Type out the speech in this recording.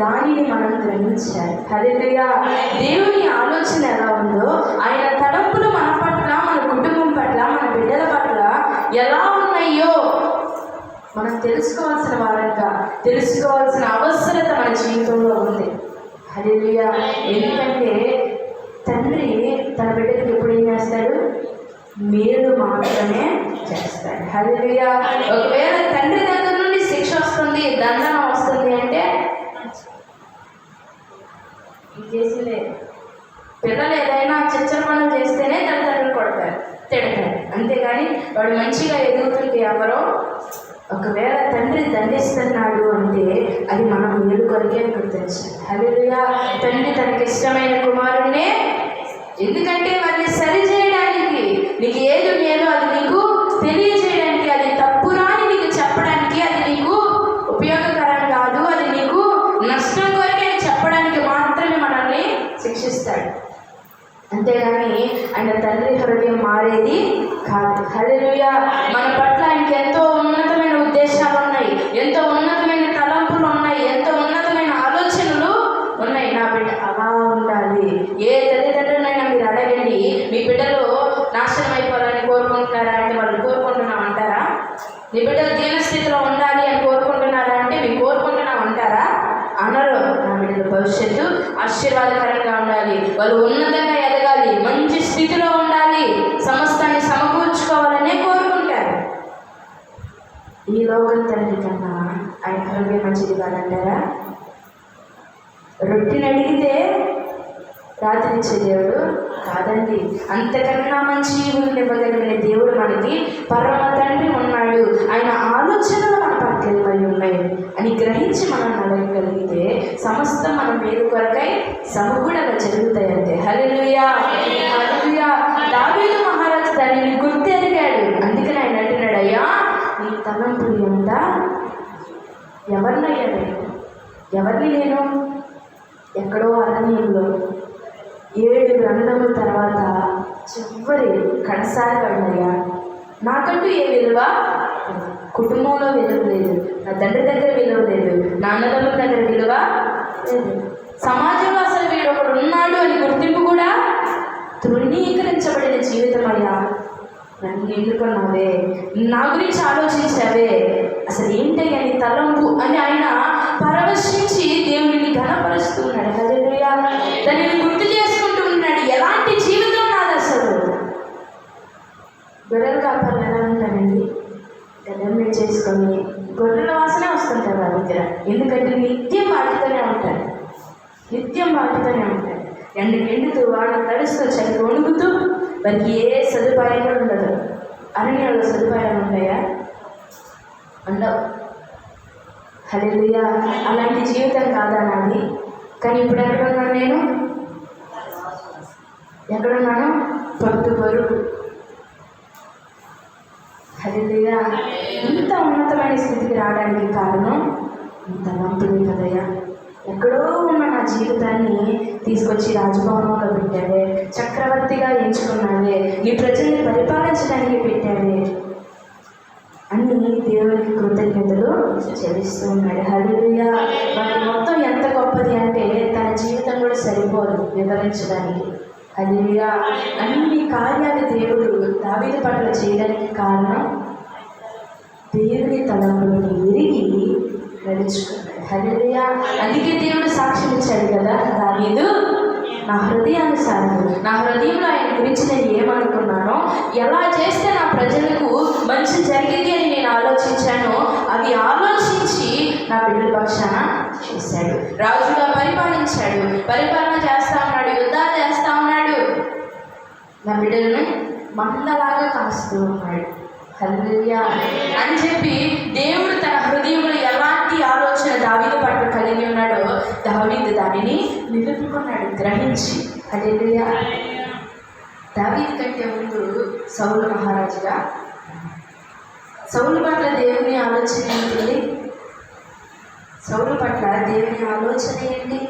దానిని మనం గ్రహించాలి. అదేవిధంగా దేవుని ఆలోచన ఎలా ఉందో ఆయన తలంపులు మన పట్ల మన కుటుంబం పట్ల మన బిడ్డల పట్ల ఎలా ఉన్నాయో మనం తెలుసుకోవాల్సిన వారంగా తెలుసుకోవాల్సిన అవసరత మన జీవితంలో ఉంది. హల్లెలూయా. ఎందుకంటే తండ్రి తన బిడ్డకి ఎప్పుడు ఏం చేస్తాడు? మేలు మాత్రమే చేస్తాడు. హల్లెలూయా. ఒకవేళ తండ్రి వాడు మంచిగా ఎదుగుతుంటే ఎవరో ఒకవేళ తండ్రి దండిస్తున్నాడు అంటే అది మనం మేలు కొరికే గుర్తించాలి హల్లెలూయా. తండ్రి తనకి ఇష్టమైన కుమారుణ్ణే. ఎందుకంటే వారిని సరి చేయడానికి నీకు ఏది మేలు అది నీకు తెలియజేయడానికి అది తప్పురాని నీకు చెప్పడానికి అది నీకు ఉపయోగకరం కాదు అది నీకు నష్టం కొరకే అని చెప్పడానికి మాత్రమే మనల్ని శిక్షిస్తాడు. అంతేగాని ఆయన తండ్రి హృదయం మారేది కాదు. హల్లెలూయా. మన పట్ల ఆయనకి ఎంతో ఉన్నతమైన ఉద్దేశాలు ఉన్నాయి. ఎంతో ఉన్నతమైన తలంపులు ఉన్నాయి. ఎంతో ఉన్నతమైన ఆలోచనలు ఉన్నాయి. నా బిడ్డ అలా ఉండాలి. ఏ తల్లిదండ్రులైనా మీరు అడగండి మీ బిడ్డలు నాశనం అయిపోవాలని కోరుకుంటున్నారా అంటే వాళ్ళు కోరుకుంటున్నాం అంటారా? మీ బిడ్డలు దీనస్థితిలో ఉండాలి అని కోరుకుంటున్నారా అంటే మీరు కోరుకుంటున్నాం అంటారా? అనరు. నా బిడ్డల భవిష్యత్తు ఆశీర్వాదకరంగా ఉండాలి. వాళ్ళు ఉన్నతంగా ఉండాలి మంచి స్థితిలో ఉండాలి సమస్తాన్ని సమకూర్చుకోవాలనే కోరుకుంటారు. ఈ లోకం తండ్రి కన్నా ఆయన హృదయం మంచిది కాదంటారా? రొట్టిని అడిగితే రాత్రిచ్చే దేవుడు కాదండి. అంతకన్నా మంచి ఈవులు ఇవ్వగలిగిన దేవుడు మనకి పరమ తండ్రి ఉన్నాడు. ఆయన ఆలోచనలు మన పట్ల ఏమై గ్రహించి మనం నడవగలిగితే సమస్తం మన పేరు కొరకై సమకూడగా జరుగుతాయంటే. అంతే హల్లెలూయా. దావీదు మహారాజు దానిని గుర్తెరిగాడు అందుకని ఆయన అంటున్నాడు అయ్యా నీ తలంపులు ఉందా? ఎవరినయ్యా నేను? ఎవరిని నేను? ఎక్కడో అరణ్యంలో ఏడు గ్రంథముల తర్వాత చివరి కడసారి పడినయ్యా నాకంటూ ఏ విలువ? కుటుంబంలో విలువ లేదు. నా తండ్రి దగ్గర విలువ లేదు. నాన్నదమ్ముల దగ్గర విలువ లేదు. సమాజంలో అసలు వీడు ఒకడు ఉన్నాడు అని గుర్తింపు కూడా తృణీకరించబడిన జీవితం అయ్యా. నన్ను ఎన్నుకున్నావే నా గురించి ఆలోచించావే? అసలు ఏంటయ్యా నీ తల చేసుకొని గొర్రెల వాసన వస్తుంటారు వాళ్ళ దగ్గర. ఎందుకంటే నిత్యం వాటితోనే ఉంటారు. నిత్యం వాటితోనే ఉంటారు. ఎండ ఎండుతూ వాళ్ళ తడుస్తూ చలి వణుకుతూ వారికి ఏ సదుపాయం కూడా ఉండదు. అరణ్యంలో సదుపాయాలు ఉంటాయా ఉండవు. హల్లెలూయా. అలాంటి జీవితం కాదా నాది? కానీ ఇప్పుడు ఎక్కడున్నాను నేను? ఎక్కడున్నాను పట్టు బరువు హల్లెలూయా. ఉన్నతమైన స్థితికి రావడానికి కారణం ఇంత లంపుని కదయ్యా. ఎక్కడో ఉన్న నా జీవితాన్ని తీసుకొచ్చి రాజభవనంలో పెట్టాడే చక్రవర్తిగా ఎంచుకున్నాడే నీ ప్రజల్ని పరిపాలించడానికి పెట్టాడే అని దేవునికి కృతజ్ఞతలు చెల్లిస్తూ ఉన్నాడు హల్లెలూయా. వారి మొత్తం ఎంత గొప్పది అంటే తన జీవితం కూడా సరిపోదు వివరించడానికి. హల్లెలూయా. అన్ని కార్యాలు దేవుడు దావీదు పట్ల చేయడానికి కారణం తలంపులను విరిగి నడుచుకున్నాడు హల్లెలూయా. అందుకే దేవుడు సాక్ష్యం ఇచ్చాడు కదా దావీదు నా హృదయానుసారం నా హృదయంలో ఆయన గురించి నేను ఏమనుకున్నానో ఎలా చేస్తే నా ప్రజలకు మంచి జరిగింది అని నేను ఆలోచించానో అది ఆలోచించి నా బిడ్డల పక్షాన చేశాడు. రాజుగా పరిపాలించాడు. పరిపాలన చేస్తా ఉన్నాడు యుద్ధాలు చేస్తా ఉన్నాడు. నా బిడ్డలను మందలాగా కాస్తూ ఉన్నాడు. అని చెప్పి దేవుడు తన హృదయంలో ఎలాంటి ఆలోచన దావీదు పట్ల కలిగి ఉన్నాడో దావీదు దానిని నిలుపుకున్నాడు గ్రహించి. హల్లెలూయా. దావీదు కంటే ముందు సౌలు మహారాజుగా. సౌలు పట్ల దేవుని ఆలోచన ఏంటి? సౌలు పట్ల దేవుని ఆలోచన ఏంటి?